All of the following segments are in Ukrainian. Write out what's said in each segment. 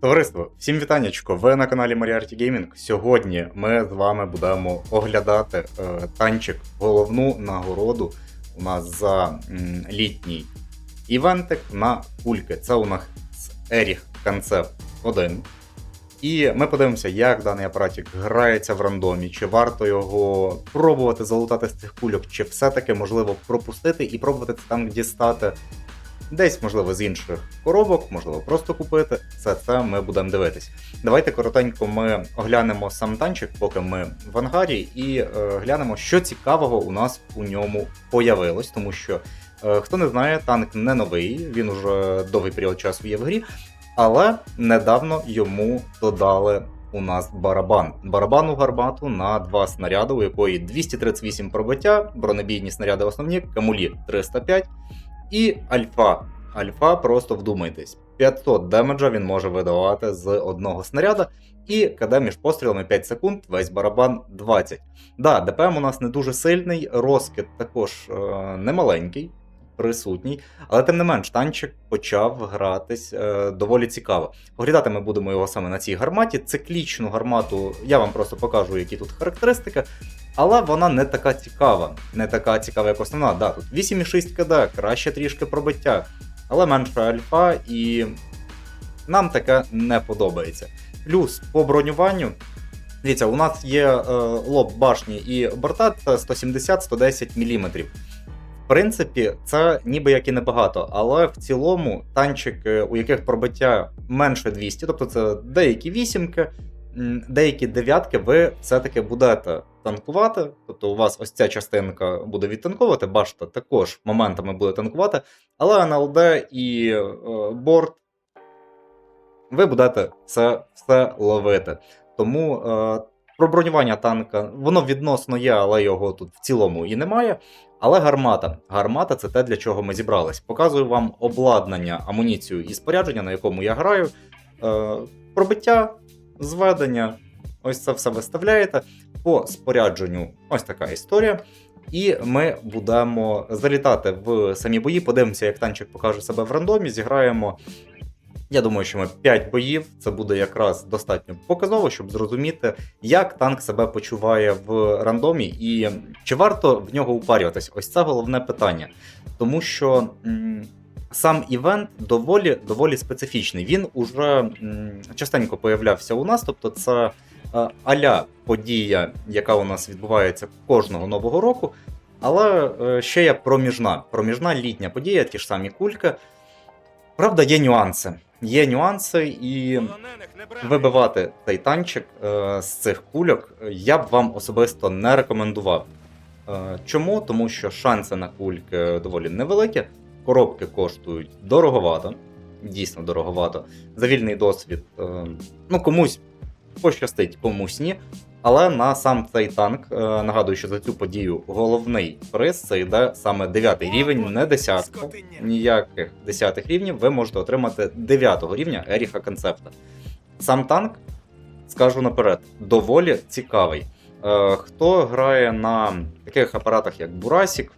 Товариство, всім вітаннячко! Ви на каналі Moriarty Gaming. Сьогодні ми з вами будемо оглядати е, танчик головну нагороду у нас за м, літній івентик на кульки. Це у нас Erich Concept 1. І ми подивимося, як даний апаратик грається в рандомі, чи варто його пробувати залутати з цих кульок, чи все-таки можливо пропустити і пробувати це там дістати Десь, можливо, з інших коробок, можливо, просто купити. Все це ми будемо дивитись. Давайте коротенько ми оглянемо сам танчик, поки ми в ангарі, і е, глянемо, що цікавого у нас у ньому появилось, тому що, е, хто не знає, танк не новий, він уже довгий період часу є в грі, але недавно йому додали. У нас барабан. Барабан у гармату на два снаряди, у якої 238 пробиття, бронебійні снаряди основні, камулі 305 і альфа. Альфа, просто вдумайтесь. 500 демеджа він може видавати з одного снаряда, і КД між пострілами 5 секунд, весь барабан 20. Да, ДПМ у нас не дуже сильний, розкид також е, немаленький, присутній, але тим не менш, танчик почав гратись е, доволі цікаво. Оглядати ми будемо його саме на цій гарматі. Циклічну гармату я вам просто покажу, які тут характеристики. Але вона не така цікава, не така цікава, як основна. Да, тут 8,6 КД, краще трішки пробиття, але менша альфа, і нам таке не подобається. Плюс по бронюванню. Дивіться, у нас є е, лоб башні і борта 170-110 мм. Принципі, це ніби як і небагато, але в цілому танчики, у яких пробиття менше 200, тобто це деякі вісімки, деякі дев'ятки, ви все-таки будете танкувати. Тобто у вас ось ця частинка буде відтанковувати, башта також моментами буде танкувати, але НЛД і е, борт ви будете це все ловити. Тому е, про бронювання танка воно відносно є, але його тут в цілому і немає. Але гармата. Гармата це те, для чого ми зібрались. Показую вам обладнання, амуніцію і спорядження, на якому я граю. Е, пробиття, зведення. Ось це все виставляєте. По спорядженню ось така історія. І ми будемо залітати в самі бої, подивимося, як танчик покаже себе в рандомі. Зіграємо. Я думаю, що ми 5 боїв. Це буде якраз достатньо показово, щоб зрозуміти, як танк себе почуває в рандомі, і чи варто в нього упарюватись. Ось це головне питання. Тому що сам івент доволі доволі специфічний. Він уже частенько появлявся у нас, тобто це е, аля подія, яка у нас відбувається кожного нового року. Але е, ще є проміжна, проміжна літня подія, ті ж самі кульки. Правда, є нюанси. Є нюанси, і вибивати цей танчик е, з цих кульок я б вам особисто не рекомендував. Е, чому? Тому що шанси на кульки доволі невеликі, коробки коштують дороговато, дійсно дороговато. За вільний досвід, е, ну комусь пощастить, комусь ні. Але на сам цей танк, е, нагадую, що за цю подію головний приз це йде саме 9 рівень, не 10. Ніяких 10 рівнів ви можете отримати 9 рівня Еріха Концепта. Сам танк, скажу наперед, доволі цікавий. Е, Хто грає на таких апаратах, як Бурасік,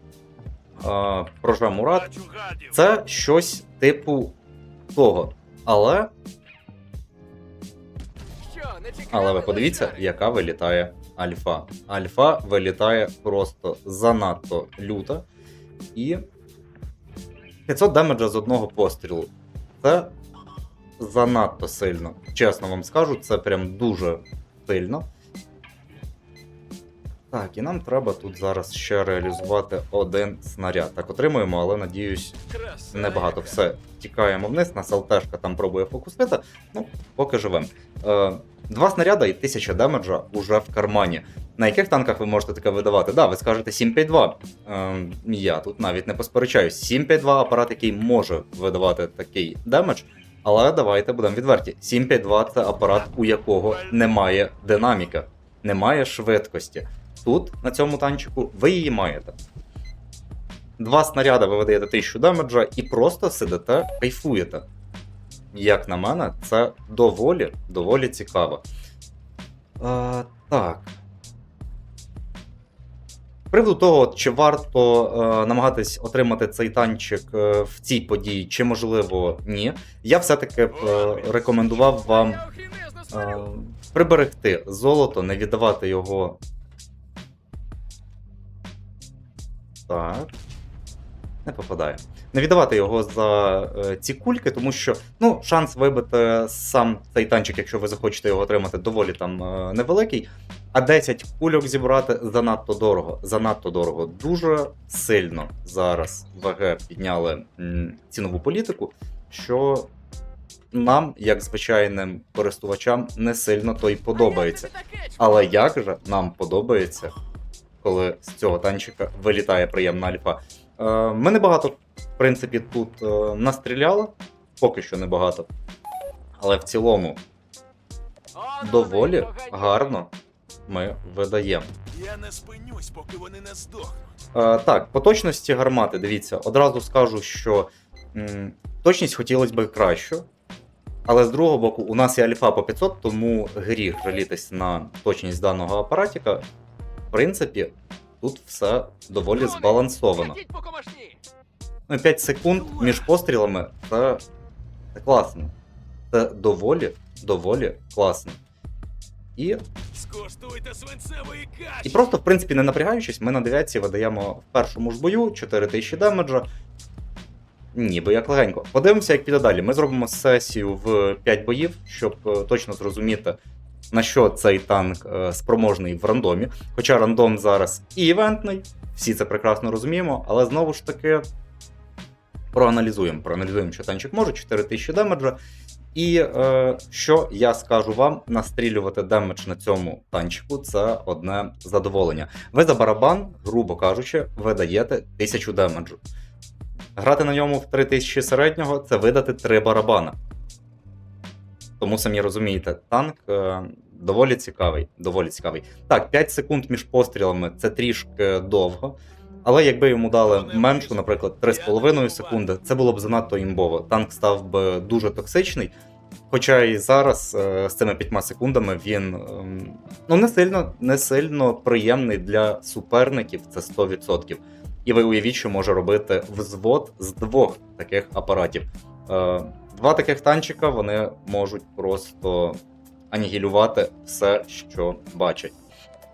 е, Прожа Мурат, це щось типу того. Але але ви подивіться, яка вилітає альфа. Альфа вилітає просто занадто люта. І 500 демеджа з одного пострілу. Це занадто сильно. Чесно вам скажу, це прям дуже сильно. Так, і нам треба тут зараз ще реалізувати один снаряд. Так, отримуємо, але надіюсь, небагато. Все, тікаємо вниз, нас ЛТшка там пробує фокусити. Ну, поки живем. Е, два снаряда і 1000 демеджа уже в кармані. На яких танках ви можете таке видавати? Да, ви скажете 752. Е, я тут навіть не посперечаюсь. 752 апарат, який може видавати такий демедж. Але давайте будемо відверті. 752 це апарат, у якого немає динаміка, немає швидкості. Тут, на цьому танчику, ви її маєте. Два снаряди ви видаєте 1000 демеджа і просто сидите, кайфуєте. Як на мене, це доволі доволі цікаво. Е, так. Приводу того, чи варто е, намагатись отримати цей танчик е, в цій події, чи можливо ні, я все-таки б е, рекомендував вам е, приберегти золото, не віддавати його. Так. Не попадає. Не віддавати його за е, ці кульки, тому що ну, шанс вибити сам цей танчик, якщо ви захочете його отримати, доволі там е, невеликий. А 10 кульок зібрати занадто дорого. Занадто дорого. Дуже сильно зараз ВГ підняли м, цінову політику, що нам, як звичайним користувачам, не сильно то й подобається. Але як же нам подобається, коли з цього танчика вилітає приємна альфа. Е, ми небагато, в принципі, тут е, настріляли, поки що небагато. Але в цілому доволі гарно ми видаємо. Я не спинюсь, поки вони не здохнуть. Е, так, по точності гармати, дивіться, одразу скажу, що м, точність хотілося б кращу. Але з другого боку, у нас є альфа по 500, тому гріх жалітись на точність даного апаратіка. В принципі, тут все доволі збалансовано. Ну, 5 секунд між пострілами це, це класно. Це доволі, доволі класно. І! І просто, в принципі, не напрягаючись, ми на дев'ятці видаємо в першому ж бою 4000 демеджа. Ніби як легенько. Подивимося, як піде далі. Ми зробимо сесію в 5 боїв, щоб е, точно зрозуміти, на що цей танк е, спроможний в рандомі. Хоча рандом зараз і івентний, всі це прекрасно розуміємо, але знову ж таки проаналізуємо. Проаналізуємо, що танчик може, 4000 демеджа. І е, що я скажу вам, настрілювати демедж на цьому танчику це одне задоволення. Ви за барабан, грубо кажучи, видаєте 1000 демеджу. Грати на ньому в 3000 середнього це видати 3 барабана. Тому самі розумієте, танк е, доволі цікавий. Доволі цікавий. Так, 5 секунд між пострілами це трішки довго. Але якби йому дали меншу, наприклад, 3,5 секунди, це було б занадто імбово. Танк став би дуже токсичний. Хоча і зараз е, з цими 5 секундами він ем, ну, не сильно, не сильно приємний для суперників, це 100%. І ви уявіть, що може робити взвод з двох таких апаратів. Е, Два таких танчика вони можуть просто анігілювати все, що бачать.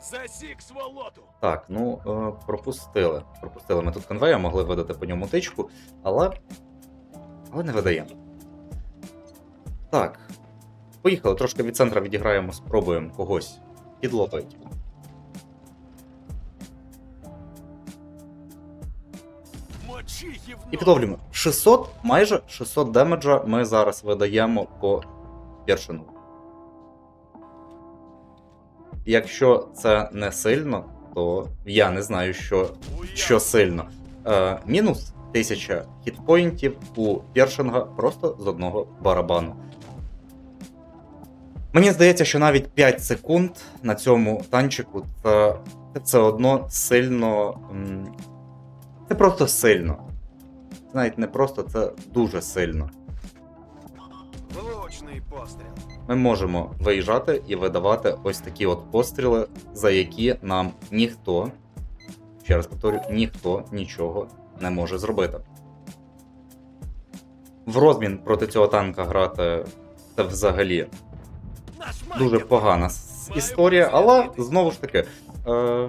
Засік сволоту! Так, ну е, пропустили. Пропустили ми тут конвея, могли видати по ньому тичку, але. Але не видаємо. Так. Поїхали, трошки від центра відіграємо, спробуємо когось підловити. І підловлюємо 600, майже 600 демеджа ми зараз видаємо по першину. Якщо це не сильно, то я не знаю, що що сильно. Е, мінус 1000 хітпоінтів у першинга просто з одного барабану. Мені здається, що навіть 5 секунд на цьому танчику це, це одно сильно. Це просто сильно. Це навіть не просто, це дуже сильно. Влучний постріл. Ми можемо виїжджати і видавати ось такі от постріли, за які нам ніхто, ще раз повторю, ніхто нічого не може зробити. В розмін проти цього танка грати це взагалі дуже погана історія, але знову ж таки, е,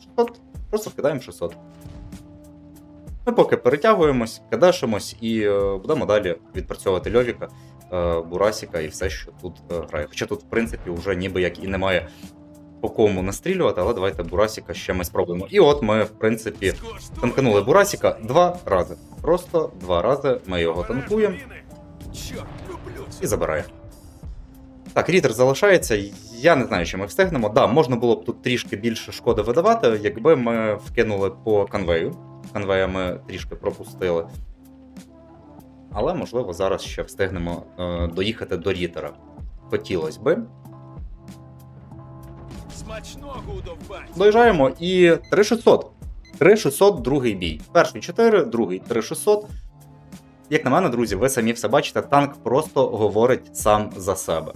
600, просто вкидаємо 600. Ми поки перетягуємось, кадешимось і е, будемо далі відпрацьовувати Льовіка, е, Бурасіка і все, що тут е, грає. Хоча тут, в принципі, вже ніби як і немає по кому настрілювати, але давайте Бурасіка ще ми спробуємо. І от ми, в принципі, танканули Бурасіка два рази. Просто два рази ми його танкуємо і це. забирає. Так, рітер залишається. Я не знаю, чи ми встигнемо. Да, можна було б тут трішки більше шкоди видавати, якби ми вкинули по конвею. Конвея ми трішки пропустили. Але, можливо, зараз ще встигнемо е, доїхати до рітера. Хотілося би. Доїжджаємо і 3600. 3600 другий бій. Перший 4, другий 3600. Як на мене, друзі, ви самі все бачите, танк просто говорить сам за себе.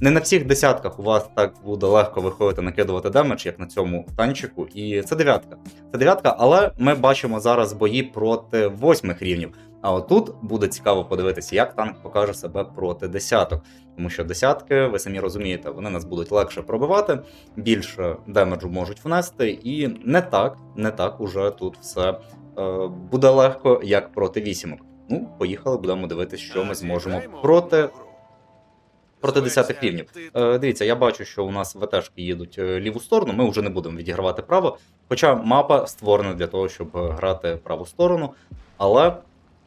Не на всіх десятках у вас так буде легко виходити накидувати демедж, як на цьому танчику. І це дев'ятка. Це дев'ятка, але ми бачимо зараз бої проти восьмих рівнів. А отут буде цікаво подивитися, як танк покаже себе проти десяток. Тому що десятки, ви самі розумієте, вони нас будуть легше пробивати, більше демеджу можуть внести, і не так, не так уже тут все е, буде легко, як проти вісімок. Ну, поїхали, будемо дивитися, що ми зможемо проти проти 10 рівнів. Е, дивіться, я бачу, що у нас ВТшки їдуть е, ліву сторону. Ми вже не будемо відігравати право. Хоча мапа створена для того, щоб е, грати праву сторону. Але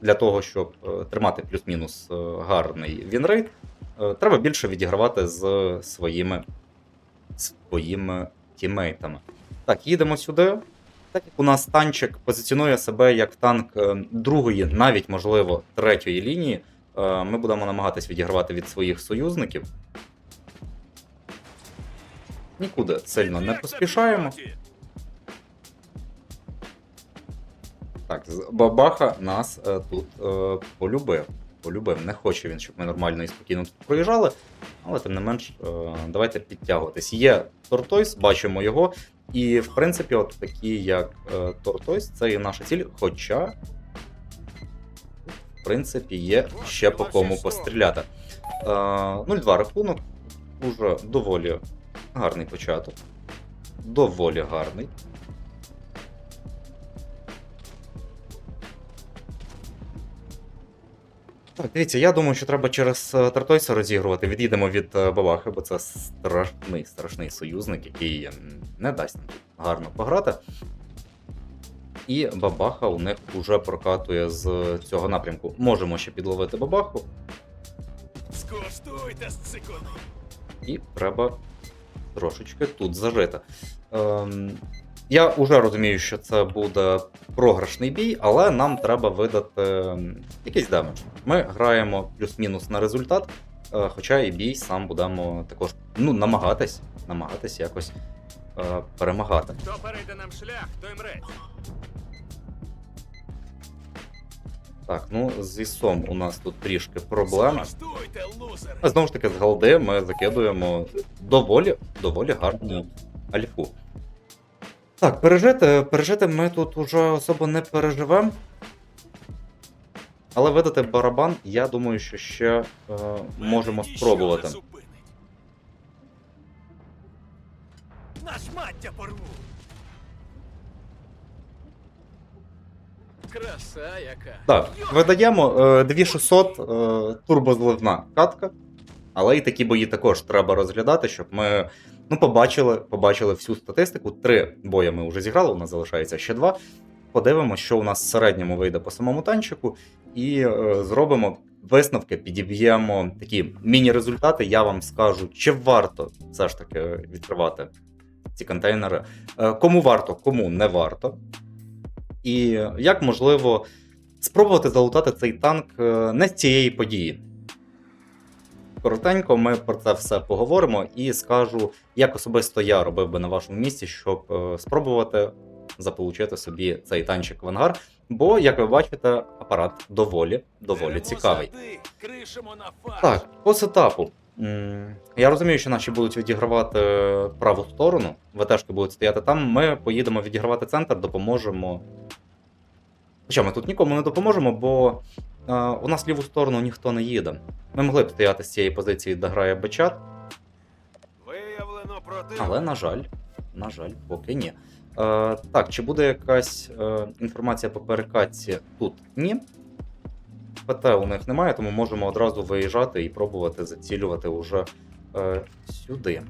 для того, щоб е, тримати плюс-мінус е, гарний вінрейт, е, треба більше відігравати з своїми, своїми тімейтами. Так, їдемо сюди. Так як у нас танчик позиціонує себе як танк е, другої, навіть можливо, третьої лінії. Е, Ми будемо намагатись відігравати від своїх союзників. Нікуди сильно не поспішаємо. Так, бабаха нас е, тут е, полюбив. Полюбив. Не хоче він, щоб ми нормально і спокійно тут проїжджали. Але тим не менш, е, давайте підтягуватись. Є Тортойс, бачимо його. І в принципі, от такі, як е, Тортойс, це і наша ціль. Хоча, принципі, є ще по кому постріляти. Е, 0-2 рахунок. Уже доволі гарний початок. Доволі гарний. Так, дивіться, я думаю, що треба через е, Тартойса розігрувати. Від'їдемо від е, Бабахи, бо це страшний, страшний союзник, який не дасть нам гарно пограти. І Бабаха у них уже прокатує з цього напрямку. Можемо ще підловити Бабаху, Скуштуйте, сцикуни. і треба трошечки тут зажити. Ем, я вже розумію, що це буде програшний бій, але нам треба видати ем, якийсь демедж. Ми граємо плюс-мінус на результат, е, хоча і бій сам будемо також ну, намагатись, намагатись якось е, перемагати. Хто перейде нам шлях, той мре. Так, ну з ісом у нас тут трішки проблема. А знову ж таки, з голди ми закидуємо доволі, доволі гарну альфу. Так, пережити, пережити ми тут уже особо не переживемо. Але видати барабан, я думаю, що ще е, можемо спробувати. не зупинить. Порву. Краса яка. Так, видаємо е, 2600 е, турбозливна катка. Але і такі бої також треба розглядати, щоб ми ну, побачили, побачили всю статистику. Три бої ми вже зіграли, у нас залишається ще два. Подивимося, що у нас в середньому вийде по самому танчику, і е, зробимо висновки, підіб'ємо такі міні-результати. Я вам скажу, чи варто все ж таки відкривати ці контейнери. Е, кому варто, кому не варто. І як можливо спробувати залутати цей танк е, не з цієї події. Коротенько ми про це все поговоримо і скажу, як особисто я робив би на вашому місці, щоб е, спробувати заполучити собі цей танчик в ангар. Бо, як ви бачите, апарат доволі, доволі цікавий. Так, по сетапу. Я розумію, що наші будуть відігравати праву сторону, ВТшки будуть стояти там. Ми поїдемо відігравати центр, допоможемо. Хоча ми тут нікому не допоможемо, бо е, у нас ліву сторону ніхто не їде. Ми могли б стояти з цієї позиції, де грає Бечат, Виявлено проти. але, на жаль, на жаль, поки ні. Е, так, чи буде якась е, інформація по перекатці тут? Ні. ПТ у них немає, тому можемо одразу виїжджати і пробувати зацілювати уже е, сюди.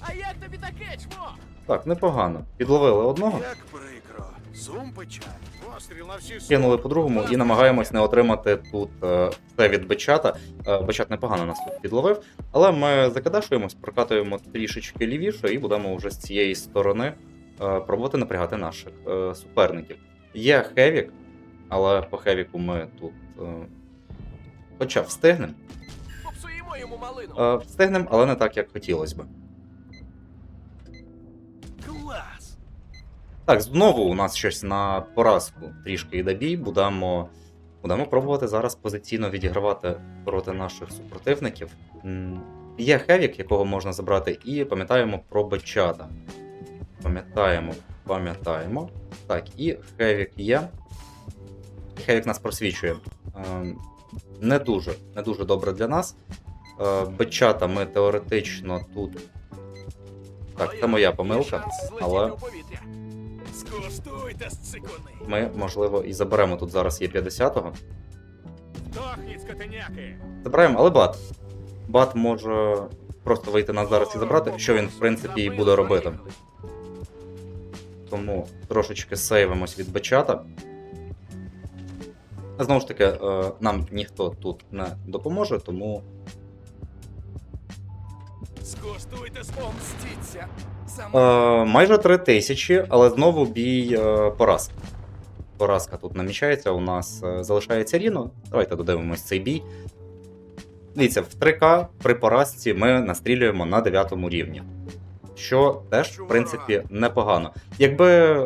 А як тобі таке, чмо? Так, непогано. Підловили одного, Як прикро. Сум печаль. Постріл на всі кинули по другому і намагаємось не отримати тут е, все від Бечата. Е, Бечат непогано нас тут підловив, але ми закидашуємось, прокатуємо трішечки лівіше і будемо вже з цієї сторони е, пробувати напрягати наших е, суперників. Є Хевік, але по Хевіку ми тут. Е, хоча встигнемо. Е, встигнемо, але не так, як хотілося би. Клас. Так, знову у нас щось на поразку трішки йде бій. Будемо, Будемо пробувати зараз позиційно відігравати проти наших супротивників. Є Хевік, якого можна забрати, і пам'ятаємо про Бечата. Пам'ятаємо, пам'ятаємо. Так, і Хевік є. Хевік нас просвічує. Ем, Не дуже, не дуже добре для нас. Е, Бечата ми теоретично тут. Так, це моя помилка, але ми, можливо, і заберемо тут зараз є 50-го. Забираємо, але бат. Бат може просто вийти нас зараз і забрати, що він, в принципі, і буде робити. Тому трошечки сейвимось від бачата. Знову ж таки, е, нам ніхто тут не допоможе, тому Скуштуйте, Помстіться. Е, майже 3 тисячі, але знову бій е, поразка. Поразка тут намічається. У нас е, залишається Ріно. Давайте додивимось цей бій. Дивіться, в 3К при поразці ми настрілюємо на 9 рівні. Що теж, в принципі, непогано. Якби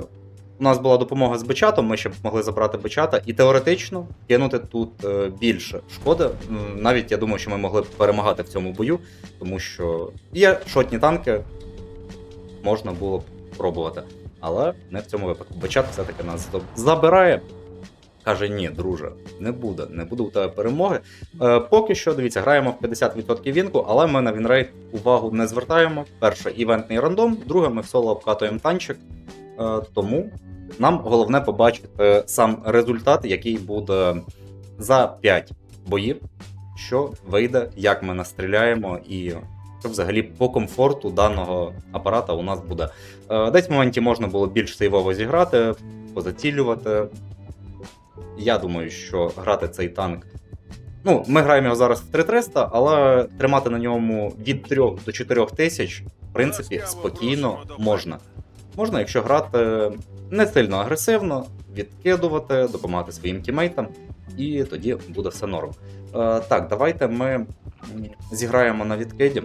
у нас була допомога з бечатом, ми ще б могли забрати бечата і теоретично кинути тут е, більше шкоди. Навіть я думаю, що ми могли б перемагати в цьому бою, тому що є шотні танки, можна було б пробувати. Але не в цьому випадку. Бачат все-таки нас заб- забирає. Каже: ні, друже, не буде, не буде у тебе перемоги. Е, поки що, дивіться, граємо в 50% вінку, але ми на вінрейт увагу не звертаємо. Перше івентний рандом, друге, ми в соло обкатуємо танчик. Е, тому нам головне побачити сам результат, який буде за 5 боїв, що вийде, як ми настріляємо і що взагалі по комфорту даного апарата у нас буде. Е, Десь в моменті можна було більш сейвово зіграти, позацілювати. Я думаю, що грати цей танк. Ну, ми граємо його зараз в 3300, але тримати на ньому від 3 до 4 тисяч, в принципі, спокійно можна. Можна, якщо грати не сильно агресивно, відкидувати, допомагати своїм тімейтам, і тоді буде все норм. Е, так, давайте ми зіграємо на відкиді.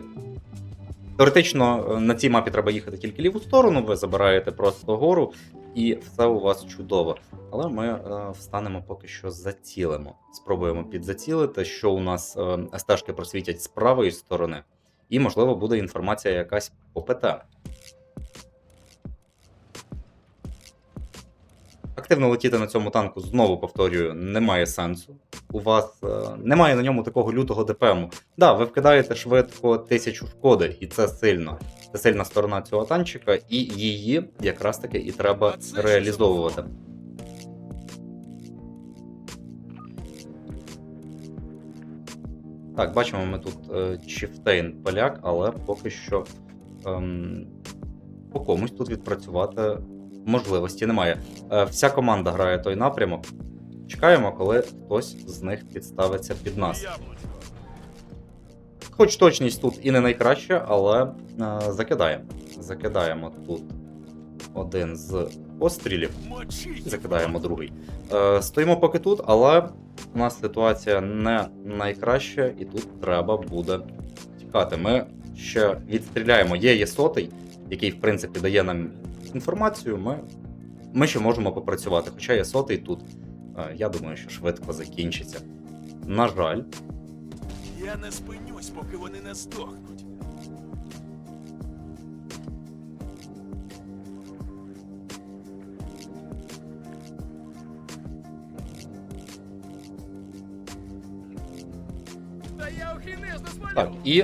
Теоретично е, на цій мапі треба їхати тільки ліву сторону, ви забираєте просто гору, і все у вас чудово. Але ми е, встанемо поки що зацілимо. Спробуємо підзацілити, що у нас е, стежки просвітять з правої сторони, і, можливо, буде інформація якась по ПТ. Активно летіти на цьому танку, знову повторюю, немає сенсу. У вас е, немає на ньому такого лютого ДПМу. Да, ви вкидаєте швидко тисячу шкоди, і це сильно. Сильна сторона цього танчика, і її якраз таки і треба реалізовувати. Так, бачимо ми тут е, Чіфтейн поляк, але поки що ем, по комусь тут відпрацювати можливості немає. Е, вся команда грає той напрямок. Чекаємо, коли хтось з них підставиться під нас. Хоч точність тут і не найкраща, але е, закидаємо. Закидаємо тут один з пострілів, закидаємо другий. Е, стоїмо поки тут, але у нас ситуація не найкраща, і тут треба буде тікати. Ми ще відстріляємо. Є є сотий, який, в принципі, дає нам інформацію. Ми, ми ще можемо попрацювати. Хоча є сотий тут. Е, я думаю, що швидко закінчиться. На жаль, Я не спинюсь, поки вони не здохнуть. Та я охрінеш. Так, і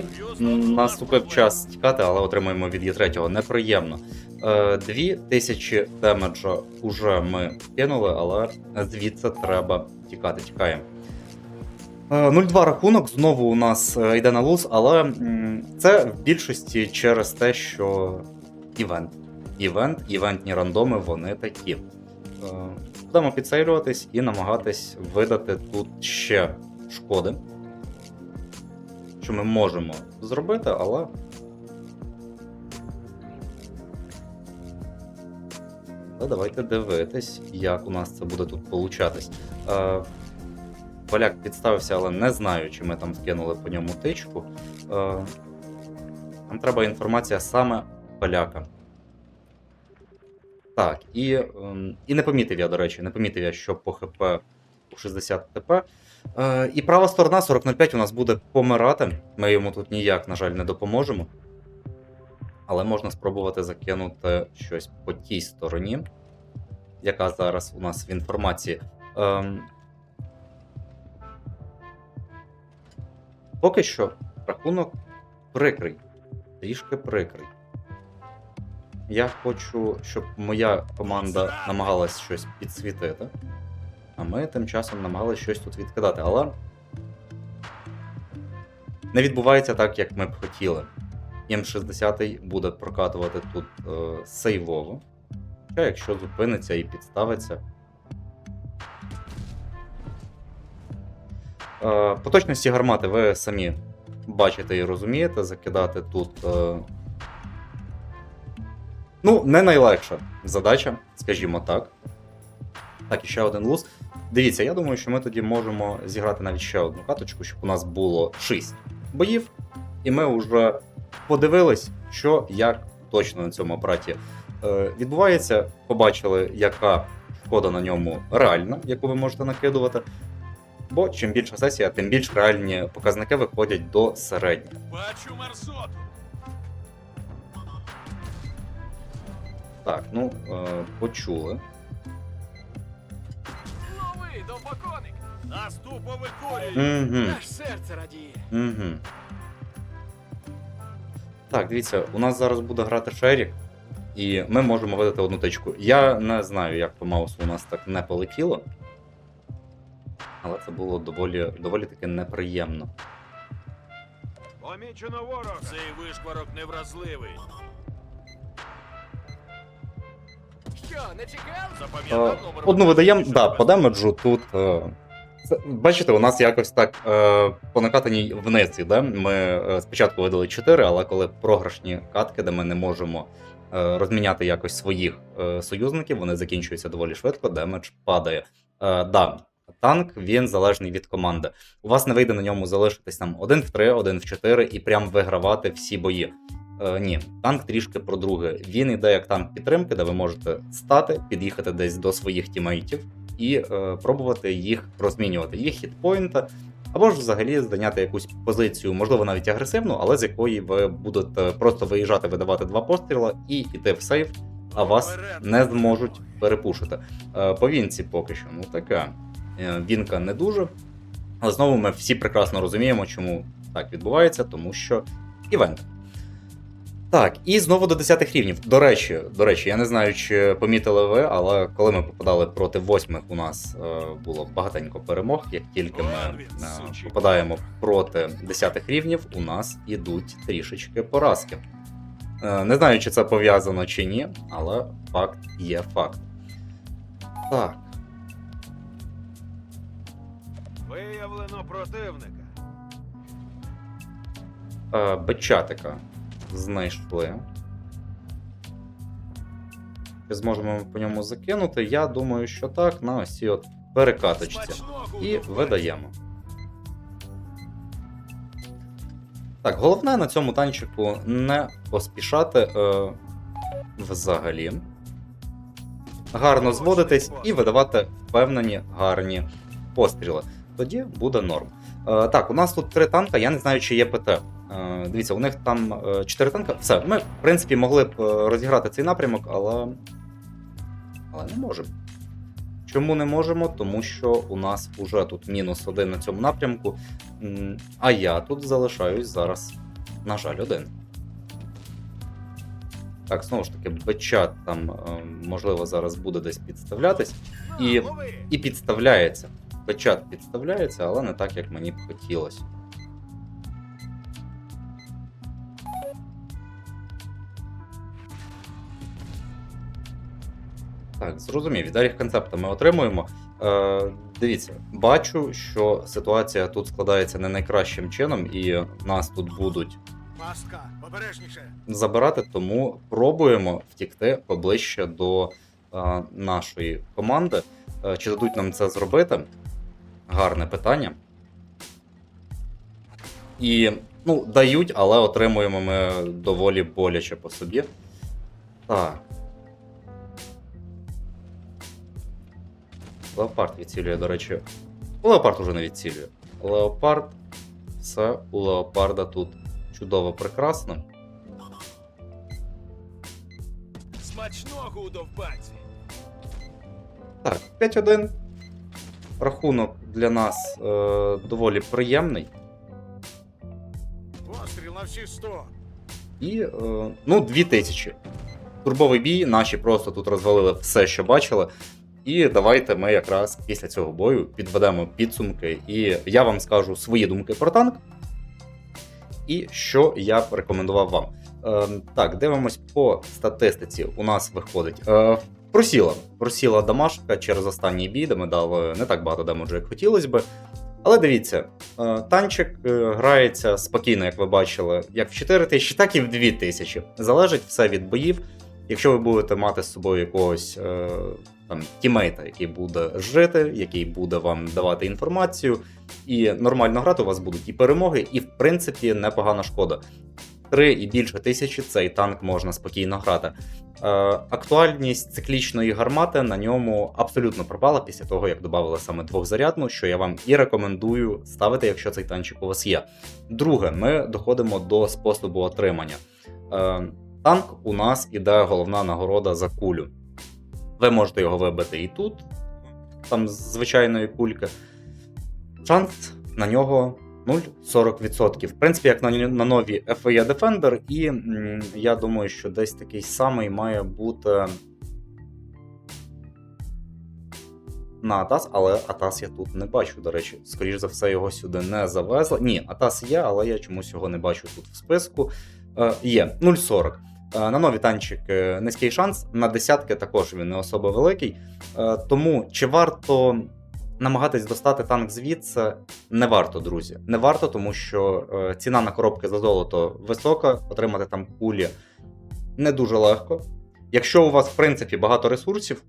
наступив час тікати, але отримуємо від Є3. Неприємно. Е, Дві тисячі демеджа уже ми кинули, але звідси треба тікати. Тікаємо. Е, 0-2 рахунок знову у нас е, йде на луз, але це в більшості через те, що івент. Івент, івентні рандоми, вони такі. Е, Будемо підсилюватись і намагатись видати тут ще шкоди що ми можемо зробити, але. Але давайте дивитись, як у нас це буде тут получатись. Е, Поляк підставився, але не знаю, чи ми там вкинули по ньому тичку. Е, нам треба інформація саме поляка. Так, і, ем, і не помітив я, до речі, не помітив я, що по ХП у 60 ТП. Е, і права сторона 4005 у нас буде помирати. Ми йому тут ніяк, на жаль, не допоможемо. Але можна спробувати закинути щось по тій стороні, яка зараз у нас в інформації. Ем... Поки що рахунок прикрий. Трішки прикрий. Я хочу, щоб моя команда намагалась щось підсвітити. А ми тим часом намагалися щось тут відкидати. Але не відбувається так, як ми б хотіли. М60 буде прокатувати тут е, сейвово. Хоча якщо зупиниться і підставиться. По точності гармати ви самі бачите і розумієте, закидати тут. Е, ну, не найлегша задача, скажімо так. Так, і ще один луз. Дивіться, я думаю, що ми тоді можемо зіграти навіть ще одну каточку, щоб у нас було 6 боїв, і ми вже подивились, що як точно на цьому апараті е, відбувається. Побачили, яка шкода на ньому реальна, яку ви можете накидувати. Бо чим більша сесія, тим більш реальні показники виходять до середніх. Бачу мерзоту. Так, ну е, почули. Лови, довбаконик. Нас тупо викорює. Угу. Аж серце радіє. Угу. Так, дивіться, у нас зараз буде грати Шерік, і ми можемо видати одну тичку. Я не знаю, як по маусу у нас так не полетіло. Але це було доволі, доволі таки неприємно. Помічено ворога. Цей вишкварок невразливий. Що, не чекав? Е, Запам'ятав номер? одну видаємо, да, по демеджу тут. Е, це, бачите, у нас якось так е, по накатаній вниз іде. Ми е, спочатку видали 4, але коли програшні катки, де ми не можемо е, розміняти якось своїх е, союзників, вони закінчуються доволі швидко, демедж падає. Е, да, танк він залежний від команди. У вас не вийде на ньому залишитись там 1 в 3, 1 в 4 і прям вигравати всі бої. Е, ні, танк трішки про друге. Він іде як танк підтримки, де ви можете стати, під'їхати десь до своїх тімейтів і е, пробувати їх розмінювати, їх хітпоінти, або ж взагалі зайняти якусь позицію, можливо, навіть агресивну, але з якої ви будете просто виїжджати, видавати два постріла і йти в сейф, а вас не зможуть перепушити. Е, по вінці поки що, ну така. Е, Вінка не дуже. Але знову ми всі прекрасно розуміємо, чому так відбувається, тому що івент. Так, і знову до 10 рівнів. До речі, до речі, я не знаю, чи помітили ви, але коли ми попадали проти восьмих, у нас е, було багатенько перемог. Як тільки ми е, попадаємо проти 10 рівнів, у нас ідуть трішечки поразки. Е, не знаю, чи це пов'язано чи ні, але факт є факт. Так. Виявлено противника. Е, Бечатика знайшли. Чи зможемо ми по ньому закинути? Я думаю, що так, на ось цій от перекаточці. І видаємо. Так, головне на цьому танчику не поспішати е, взагалі. Гарно зводитись і видавати впевнені гарні постріли. Тоді буде норм. Е, так, у нас тут три танка, я не знаю, чи є ПТ. Е, дивіться, у них там е, чотири танка. Все, ми, в принципі, могли б розіграти цей напрямок, але. Але не можемо. Чому не можемо? Тому що у нас уже тут мінус один на цьому напрямку, а я тут залишаюсь зараз, на жаль, один. Так, знову ж таки, бечат там, можливо, зараз буде десь підставлятись. І, і підставляється. Бечат підставляється, але не так, як мені б хотілося. Так, зрозумів. Їх концепта ми отримуємо. Е, дивіться, бачу, що ситуація тут складається не найкращим чином, і нас тут будуть Маска, забирати, тому пробуємо втікти поближче до е, нашої команди. Е, чи дадуть нам це зробити? Гарне питання. І, ну, дають, але отримуємо ми доволі боляче по собі. Так. Леопард відцілює, до речі. Леопард уже не відцілює. Леопард. Все у Леопарда тут чудово прекрасно. Смачного у. Так, 5-1. Рахунок для нас е, доволі приємний. Постріл на всі сто. І, е, ну, 2000. Турбовий бій, наші просто тут розвалили все, що бачили. І давайте ми якраз після цього бою підведемо підсумки, і я вам скажу свої думки про танк. І що я б рекомендував вам. Е, так, дивимось по статистиці. У нас виходить. Е, просіла. Просіла дамашка через останній бій, де ми дали не так багато демеджу, як хотілося би. Але дивіться, е, танчик е, грається спокійно, як ви бачили, як в 4 тисячі, так і в 2 тисячі. Залежить все від боїв. Якщо ви будете мати з собою якогось е, там тімейта, який буде жити, який буде вам давати інформацію, і нормально грати, у вас будуть і перемоги, і в принципі непогана шкода. Три і більше тисячі цей танк можна спокійно грати. Е, актуальність циклічної гармати на ньому абсолютно пропала після того, як додали саме двохзарядну, що я вам і рекомендую ставити, якщо цей танчик у вас є. Друге, ми доходимо до способу отримання. Е, танк у нас іде головна нагорода за кулю. Ви можете його вибити і тут, там з звичайної кульки. Шанс на нього 0,40%. В принципі, як на, на нові FE Defender, і м, я думаю, що десь такий самий має бути на Атас, але Атас я тут не бачу, до речі. Скоріш за все, його сюди не завезли. Ні, Атас є, але я чомусь його не бачу тут в списку. Е, є 0,40. Е, На нові танчики низький шанс, на десятки також він не особо великий. Е, Тому чи варто намагатись достати танк звідси? Не варто, друзі. Не варто, тому що е, ціна на коробки за золото висока, отримати там кулі не дуже легко. Якщо у вас, в принципі, багато ресурсів,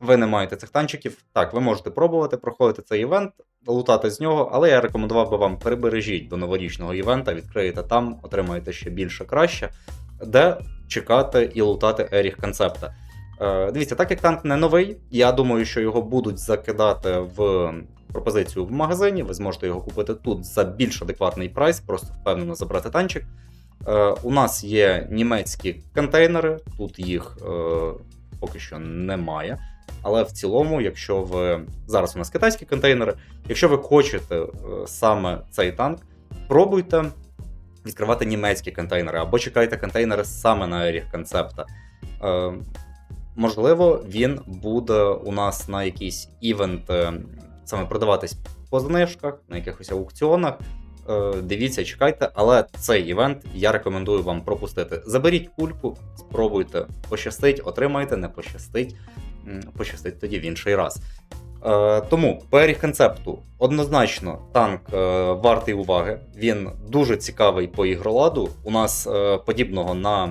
ви не маєте цих танчиків, так, ви можете пробувати проходити цей івент, лутати з нього, але я рекомендував би вам перебережіть до новорічного івента, відкриєте там, отримаєте ще більше краще, де чекати і лутати Еріх концепта. Е, дивіться, так як танк не новий, я думаю, що його будуть закидати в пропозицію в магазині. Ви зможете його купити тут за більш адекватний прайс, просто впевнено забрати танчик. Е, у нас є німецькі контейнери, тут їх е, поки що немає. Але в цілому, якщо ви зараз у нас китайські контейнери, якщо ви хочете саме цей танк, пробуйте відкривати німецькі контейнери або чекайте контейнери саме на Еріх концепта. Можливо, він буде у нас на якийсь івент саме продаватись по знижках, на якихось аукціонах. Е, дивіться, чекайте, але цей івент я рекомендую вам пропустити. Заберіть кульку, спробуйте, пощастить, отримайте, не пощастить, пощастить тоді в інший раз. Е, тому по концепту однозначно танк е, вартий уваги. Він дуже цікавий по ігроладу. У нас е, подібного на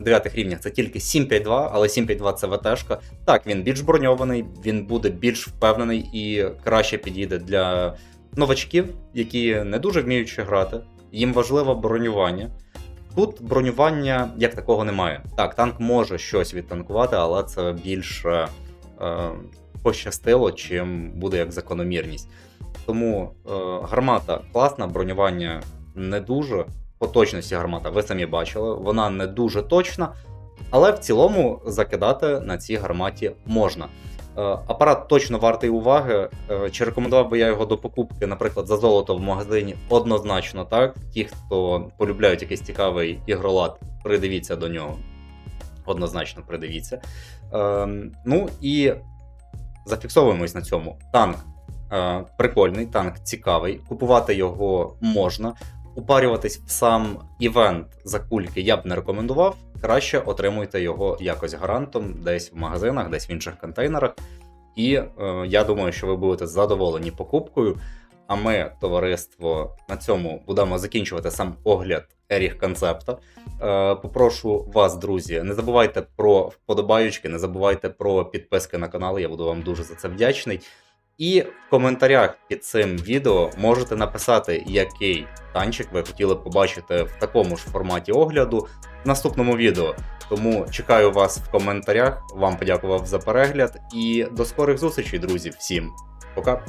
9 рівнях це тільки 7.5.2, але 7.5.2 це ВТшка. Так, він більш броньований, він буде більш впевнений і краще підійде для новачків, які не дуже вміють грати. Їм важливо бронювання. Тут бронювання як такого немає. Так, танк може щось відтанкувати, але це більше е, пощастило, чим буде як закономірність. Тому е, гармата класна, бронювання не дуже. По точності гармата, ви самі бачили, вона не дуже точна, але в цілому закидати на цій гарматі можна. Е, Апарат точно вартий уваги. Е, Чи рекомендував би я його до покупки, наприклад, за золото в магазині? Однозначно так. Ті, хто полюбляють якийсь цікавий ігролад, придивіться до нього. Однозначно придивіться. Ем, ну і зафіксовуємось на цьому. Танк е, прикольний, танк цікавий. Купувати його можна. Упарюватись в сам івент за кульки я б не рекомендував. Краще отримуйте його якось гарантом, десь в магазинах, десь в інших контейнерах. І е, я думаю, що ви будете задоволені покупкою. А ми, товариство, на цьому будемо закінчувати сам огляд Еріх концепта. Е, попрошу вас, друзі, не забувайте про вподобаючки, не забувайте про підписки на канал. Я буду вам дуже за це вдячний. І в коментарях під цим відео можете написати, який танчик ви хотіли побачити в такому ж форматі огляду в наступному відео. Тому чекаю вас в коментарях. Вам подякував за перегляд і до скорих зустрічей, друзі. Всім пока!